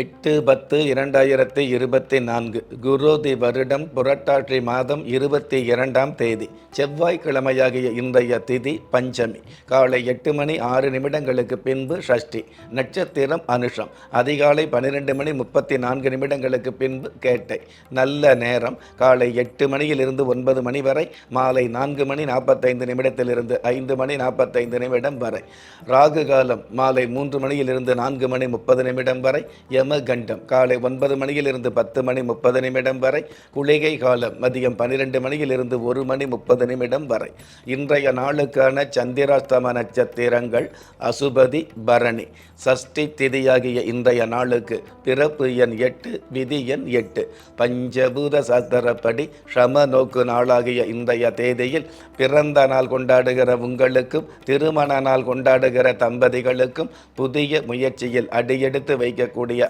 எட்டு பத்து இரண்டாயிரத்தி இருபத்தி நான்கு குரோதி வருடம் புரட்டாற்றி மாதம் இருபத்தி இரண்டாம் தேதி செவ்வாய்க்கிழமையாகிய இன்றைய திதி பஞ்சமி. காலை எட்டு மணி ஆறு நிமிடங்களுக்கு பின்பு ஷஷ்டி நட்சத்திரம் அனுஷம். அதிகாலை பன்னிரெண்டு மணி முப்பத்தி நான்கு நிமிடங்களுக்கு பின்பு கேட்டை. நல்ல நேரம். காலை எட்டு மணியிலிருந்து ஒன்பது மணி வரை மாலை நான்கு மணி நாற்பத்தைந்து நிமிடத்திலிருந்து ஐந்து மணி நாற்பத்தைந்து நிமிடம் வரை. ராகு காலம் மாலை மூன்று மணியிலிருந்து நான்கு மணி முப்பது நிமிடம் வரை யமகண்டம் காலை ஒன்பது மணியிலிருந்து பத்து மணி முப்பது நிமிடம் வரை குளிகை காலம் மதியம் பன்னிரெண்டு மணியிலிருந்து ஒரு மணி முப்பது நிமிடம் வரை. இன்றைய நாளுக்கான சந்திராஸ்தம நட்சத்திரங்கள் அசுபதி பரணி. சஷ்டி திதியாகிய இன்றைய நாளுக்கு பிறப்பு எண் எட்டு விதி எண் எட்டு. பஞ்சபூத சாஸ்திரப்படி ஷம நோக்கு நாளாகிய இன்றைய தேதியில் பிறந்த நாள் கொண்டாடுகிற உங்களுக்கும் திருமண நாள் கொண்டாடுகிற தம்பதிகளுக்கும் புதிய முயற்சியில் அடியெடுத்து வைக்கக்கூடிய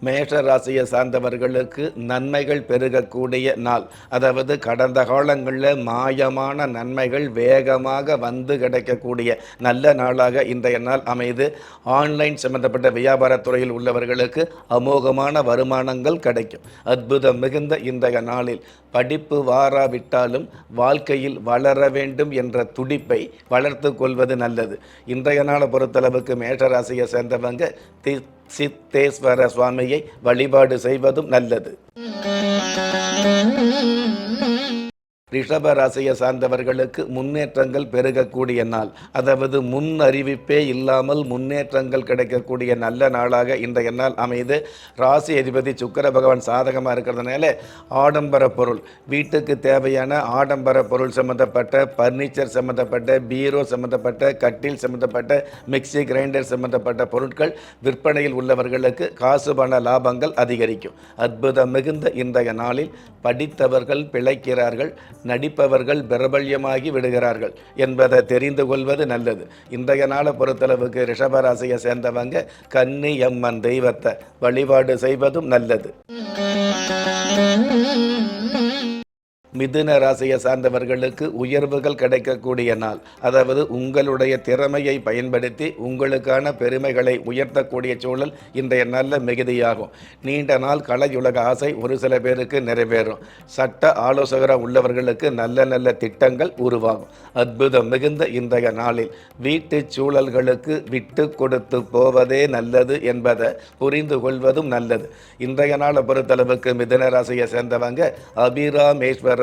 மேஷ ராசியை சார்ந்தவர்களுக்கு நன்மைகள் பெருகக்கூடிய நாள். அதாவது கடந்த காலங்களில் மாயமான நன்மைகள் வேகமாக வந்து கிடைக்கக்கூடிய நல்ல நாளாக இன்றைய நாள் அமைது. ஆன்லைன் சம்பந்தப்பட்ட வியாபாரத்துறையில் உள்ளவர்களுக்கு அமோகமான வருமானங்கள் கிடைக்கும். அற்புதம் மிகுந்த இன்றைய நாளில் படிப்பு வாராவிட்டாலும் வாழ்க்கையில் வளர வேண்டும் என்ற துடிப்பை வளர்த்து கொள்வது நல்லது. இன்றைய நாளை பொறுத்தளவுக்கு மேஷராசியை சேர்ந்தவங்க தி சித்தேஸ்வர சுவாமியை வழிபாடு செய்வதும் நல்லது. ரிஷப ராசியை சார்ந்தவர்களுக்கு முன்னேற்றங்கள் பெருகக்கூடிய நாள். அதாவது முன் அறிவிப்பே இல்லாமல் முன்னேற்றங்கள் கிடைக்கக்கூடிய நல்ல நாளாக இன்றைய நாள் அமைது ராசி அதிபதி சுக்கர பகவான் சாதகமாக இருக்கிறதுனால ஆடம்பர பொருள் வீட்டுக்கு தேவையான ஆடம்பர பொருள் சம்மந்தப்பட்ட பர்னிச்சர் சம்மந்தப்பட்ட பீரோ சம்மந்தப்பட்ட கட்டில் சம்மந்தப்பட்ட மிக்சி கிரைண்டர் சம்மந்தப்பட்ட பொருட்கள் விற்பனையில் உள்ளவர்களுக்கு காசு பண லாபங்கள் அதிகரிக்கும். அற்புதம் மிகுந்த இன்றைய நாளில் படித்தவர்கள் பிழைக்கிறார்கள். நடிப்பவர்கள் பிரபல்யமாகி விடுகிறார்கள் என்பதை தெரிந்து கொள்வது நல்லது. இன்றைய நாளை பொறுத்தளவுக்கு ரிஷபராசியை சேர்ந்தவங்க கன்னி அம்மன் தெய்வத்தை வழிபாடு செய்வதும் நல்லது. மிதுன ராசியை சார்ந்தவர்களுக்கு உயர்வுகள் கிடைக்கக்கூடிய நாள். அதாவது உங்களுடைய திறமையை பயன்படுத்தி உங்களுக்கான பெருமைகளை உயர்த்தக்கூடிய சூழல் இன்றைய நல்ல மிகுதியாகும். நீண்ட நாள் கலையுலக ஆசை ஒரு சில பேருக்கு நிறைவேறும். சட்ட ஆலோசகராக உள்ளவர்களுக்கு நல்ல நல்ல திட்டங்கள் உருவாகும். அற்புதம் மிகுந்த இன்றைய நாளில் வீட்டு சூழல்களுக்கு விட்டு கொடுத்து போவதே நல்லது என்பதை புரிந்து கொள்வதும் நல்லது. இன்றைய நாளை பொறுத்தளவுக்கு மிதுன ராசியை சேர்ந்தவங்க அபிராமேஸ்வரர்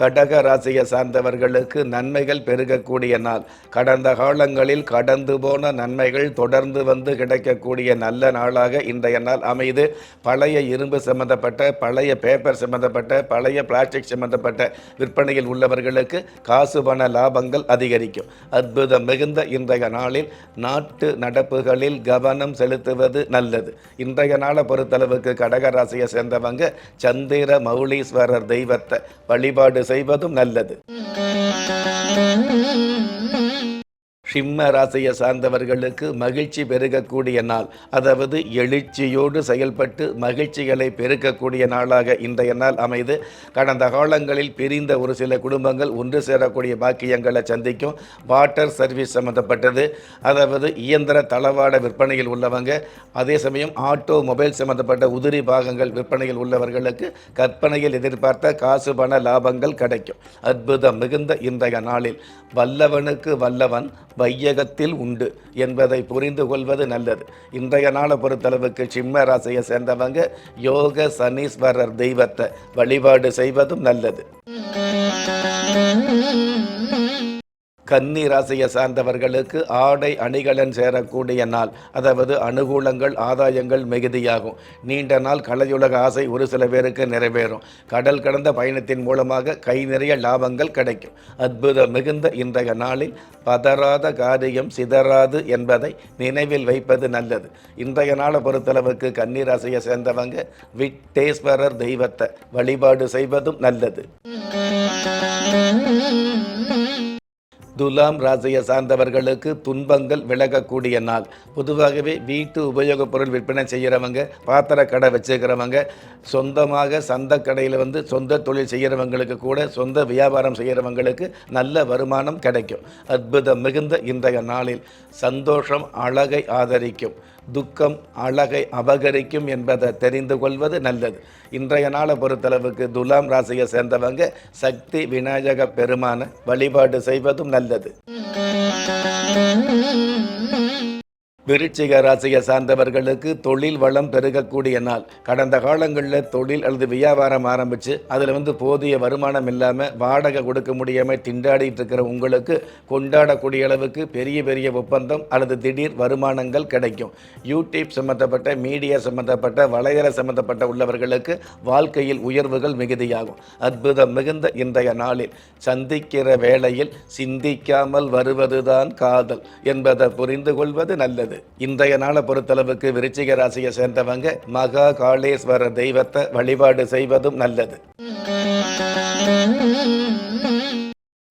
கடக ராசியை சார்ந்தவர்களுக்கு நன்மைகள் பெருகக்கூடிய நாள். கடந்த காலங்களில் கடந்து போன நன்மைகள் தொடர்ந்து வந்து கிடைக்கக்கூடிய நல்ல நாளாக இன்றைய நாள் அமைது பழைய இரும்பு சம்பந்தப்பட்ட பழைய பேப்பர் சம்பந்தப்பட்ட பழைய பிளாஸ்டிக் சம்பந்தப்பட்ட விற்பனையில் உள்ளவர்களுக்கு காசு பண லாபங்கள் அதிகரிக்கும். அற்புதம் மிகுந்த இன்றைய நாளில் நாட்டு நடப்புகளில் கவனம் செலுத்துவது நல்லது. இன்றைய நாளை பொறுத்தளவுக்கு கடக ராசியை சேர்ந்தவங்க சந்திர மௌலீஸ்வரர் தெய்வத்தை வழிபாடு செய்வதும் நல்லது. சிம்ம ராசியை சார்ந்தவர்களுக்கு மகிழ்ச்சி பெருகக்கூடிய நாள். அதாவது எழுச்சியோடு செயல்பட்டு மகிழ்ச்சிகளை பெருக்கக்கூடிய நாளாக இன்றைய நாள் அமைது. கடந்த காலங்களில் பிரிந்த ஒரு சில குடும்பங்கள் ஒன்று சேரக்கூடிய பாக்கியங்களை சந்திக்கும். வாட்டர் சர்வீஸ் சம்மந்தப்பட்டது அதாவது இயந்திர தளவாட விற்பனையில் உள்ளவங்க. அதே சமயம் ஆட்டோ மொபைல் சம்மந்தப்பட்ட உதிரி பாகங்கள் விற்பனையில் உள்ளவர்களுக்கு கற்பனையில் எதிர்பார்த்த காசு பண லாபங்கள் கிடைக்கும். அற்புதம் மிகுந்த இன்றைய நாளில். வல்லவனுக்கு வல்லவன் வையகத்தில் உண்டு என்பதை புரிந்து கொள்வது நல்லது. இன்றைய நாளை பொறுத்தளவுக்கு சிம்ம ராசியை சேர்ந்தவங்க யோக சனீஸ்வரர் தெய்வத்தை வழிபாடு செய்வதும் நல்லது. கன்னி ராசியை சார்ந்தவர்களுக்கு ஆடை அணிகலன் சேரக்கூடிய நாள். அதாவது அனுகூலங்கள் ஆதாயங்கள் மிகுதியாகும். நீண்ட நாள் கலையுலக ஆசை ஒரு சில பேருக்கு நிறைவேறும். கடல் கடந்த பயணத்தின் மூலமாக கை நிறைய லாபங்கள் கிடைக்கும். அற்புத மிகுந்த இன்றைய நாளில் பதறாத காரியம் சிதறாது என்பதை நினைவில் வைப்பது நல்லது. இன்றைய நாளை பொறுத்தளவுக்கு கன்னி ராசியை சேர்ந்தவங்க விட்டேஸ்வரர் தெய்வத்தை வழிபாடு செய்வதும் நல்லது. துலாம் ராசியை சார்ந்தவர்களுக்கு துன்பங்கள் விலகக்கூடிய நாள். பொதுவாகவே வீட்டு உபயோகப் பொருள் விற்பனை செய்கிறவங்க பாத்திர கடை வச்சுக்கிறவங்க சொந்தமாக சந்த கடையில் வந்து சொந்த தொழில் செய்கிறவங்களுக்கு கூட சொந்த வியாபாரம் செய்கிறவங்களுக்கு நல்ல வருமானம் கிடைக்கும். அற்புதம் மிகுந்த இன்றைய நாளில் சந்தோஷம் அழகை ஆதரிக்கும். துக்கம் அழகை அபகரிக்கும் என்பதை தெரிந்து கொள்வது நல்லது. இன்றைய நாளை பொறுத்தளவுக்கு துலாம் ராசியை சேர்ந்தவங்க சக்தி விநாயக பெருமான வழிபாடு செய்வதும் நல்லது. விருச்சிக ராசியை சார்ந்தவர்களுக்கு தொழில் வளம் பெருகக்கூடிய நாள். கடந்த காலங்களில் தொழில் அல்லது வியாபாரம் ஆரம்பித்து அதில் வந்து போதிய வருமானம் இல்லாமல் வாடகை கொடுக்க முடியாமல் திண்டாடிட்டு இருக்கிற உங்களுக்கு கொண்டாடக்கூடிய அளவுக்கு பெரிய பெரிய ஒப்பந்தம் அல்லது திடீர் வருமானங்கள் கிடைக்கும். யூடியூப் சம்மந்தப்பட்ட மீடியா சம்மந்தப்பட்ட வலைதள சம்மந்தப்பட்ட உள்ளவர்களுக்கு வாழ்க்கையில் உயர்வுகள் மிகுதியாகும். அற்புதம் மிகுந்த இன்றைய நாளில் சந்திக்கிற வேளையில் சிந்திக்காமல் வருவதுதான் காதல் என்பதை புரிந்து கொள்வது நல்லது. இன்றைய நாளை பொறுத்தளவுக்கு விருச்சிக ராசியை சேர்ந்தவங்க மகா காளேஸ்வரர் தெய்வத்தை வழிபாடு செய்வதும் நல்லது.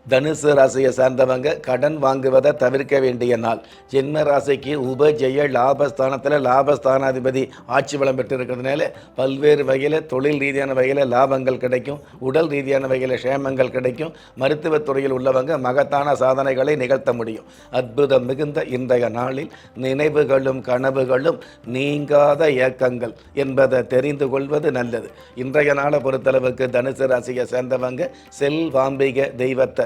தனுசு ராசியை சார்ந்தவங்க கடன் வாங்குவதை தவிர்க்க வேண்டிய நாள். ஜென்ம ராசிக்கு உபஜெய லாபஸ்தானத்தில் லாபஸ்தானாதிபதி ஆட்சி பலம் பெற்றிருக்கிறதுனால பல்வேறு வகையில் தொழில் ரீதியான வகையில் லாபங்கள் கிடைக்கும். உடல் ரீதியான வகையில் க்ஷேமங்கள் கிடைக்கும். மருத்துவத் துறையில் உள்ளவங்க மகத்தான சாதனைகளை நிகழ்த்த முடியும். அற்புதம் மிகுந்த இன்றைய நாளில் நினைவுகளும் கனவுகளும் நீங்காத ஏக்கங்கள் என்பதை தெரிந்து கொள்வது நல்லது. இன்றைய நாளை பொறுத்தளவுக்கு தனுசு ராசியை சேர்ந்தவங்க செல்வாம்பிகை தெய்வத்தை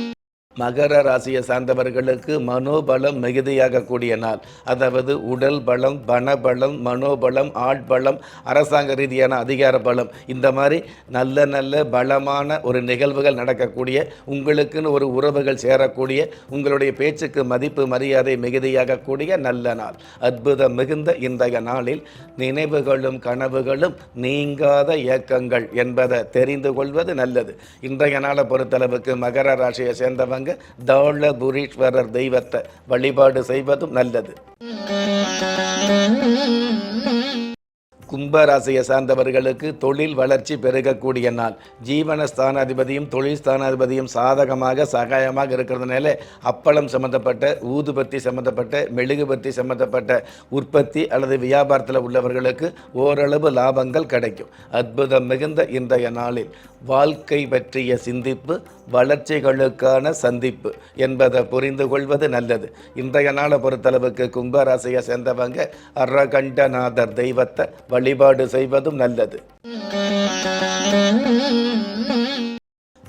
மகர ராசியை சார்ந்தவர்களுக்கு மனோபலம் மிகுதியாகக்கூடிய நாள். அதாவது உடல் பலம் பணபலம் மனோபலம் ஆட்பலம் அரசாங்க ரீதியான அதிகார பலம். இந்த மாதிரி நல்ல நல்ல பலமான ஒரு நிகழ்வுகள் நடக்கக்கூடிய உங்களுக்குன்னு ஒரு உறவுகள் சேரக்கூடிய உங்களுடைய பேச்சுக்கு மதிப்பு மரியாதை மிகுதியாகக்கூடிய நல்ல நாள். அற்புதம் மிகுந்த இன்றைய நாளில் நினைவுகளும் கனவுகளும் நீங்காத இயக்கங்கள் என்பதை தெரிந்து கொள்வது நல்லது. இன்றைய நாளை பொறுத்தளவுக்கு மகர ராசியை சேர்ந்தவங்க தாளபுரீஸ்வரர் தெய்வத்தை வழிபாடு செய்வதும் நல்லது. கும்பராசியை சார்ந்தவர்களுக்கு தொழில் வளர்ச்சி பெருகக்கூடிய நாள். ஜீவன ஸ்தானாதிபதியும் தொழில் ஸ்தானாதிபதியும் சாதகமாக சகாயமாக இருக்கிறதுனால அப்பளம் சம்மந்தப்பட்ட ஊதுபத்தி சம்மந்தப்பட்ட மெழுகுபத்தி சம்மந்தப்பட்ட உற்பத்தி அல்லது வியாபாரத்தில் உள்ளவர்களுக்கு ஓரளவு லாபங்கள் கிடைக்கும். அற்புதம் மிகுந்த இன்றைய நாளில் வாழ்க்கை பற்றிய சிந்திப்பு வளர்ச்சிகளுக்கான சந்திப்பு என்பதை புரிந்து கொள்வது நல்லது. இன்றைய நாளை பொறுத்தளவுக்கு கும்பராசியை சேர்ந்தவங்க அரகண்டநாதர் தெய்வத்தை வழிபாடு செய்வதும் நல்லது.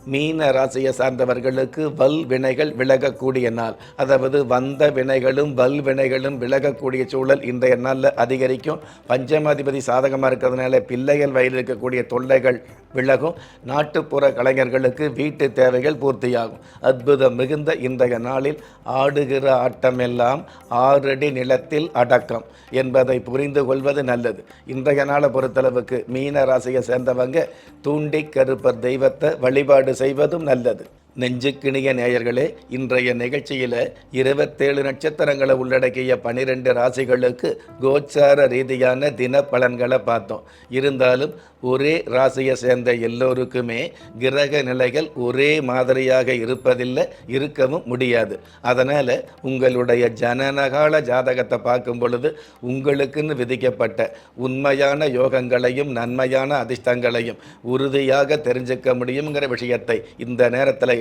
மீன ராசியை சார்ந்தவர்களுக்கு வல் வினைகள் விலகக்கூடிய நாள். அதாவது வந்த வினைகளும் வல் வினைகளும் விலகக்கூடிய சூழல் இன்றைய நாளில் அதிகரிக்கும். பஞ்சமாதிபதி சாதகமாக இருக்கிறதுனால பிள்ளைகள் வயலில் இருக்கக்கூடிய தொல்லைகள் விலகும். நாட்டுப்புற கலைஞர்களுக்கு வீட்டு தேவைகள் பூர்த்தியாகும். அற்புதம் மிகுந்த இன்றைய நாளில் ஆடுகிற ஆட்டமெல்லாம் ஆறடி நிலத்தில் அடக்கம் என்பதை புரிந்து கொள்வது நல்லது. இன்றைய நாளை பொறுத்தளவுக்கு மீன ராசியை சேர்ந்தவங்க தூண்டி கருப்பர் தெய்வத்தை வழிபாடு செய்வதும் நல்லது. நெஞ்சுக்கிணிய நேயர்களே இன்றைய நிகழ்ச்சியில் இருபத்தேழு நட்சத்திரங்களை உள்ளடக்கிய பனிரெண்டு ராசிகளுக்கு கோச்சார ரீதியான தின பலன்களை பார்த்தோம். இருந்தாலும் ஒரே ராசியை சேர்ந்த எல்லோருக்குமே கிரக நிலைகள் ஒரே மாதிரியாக இருப்பதில்லை இருக்கவும் முடியாது. அதனால் உங்களுடைய ஜனனகால ஜாதகத்தை பார்க்கும் பொழுது உங்களுக்குன்னு விதிக்கப்பட்ட உண்மையான யோகங்களையும் நன்மையான அதிர்ஷ்டங்களையும் உறுதியாக தெரிஞ்சுக்க முடியுங்கிற விஷயத்தை இந்த நேரத்தில்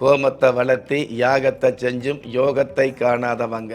ஹோமத்தை வளர்த்தி யாகத்தை செஞ்சும் யோகத்தை காணாதவங்க.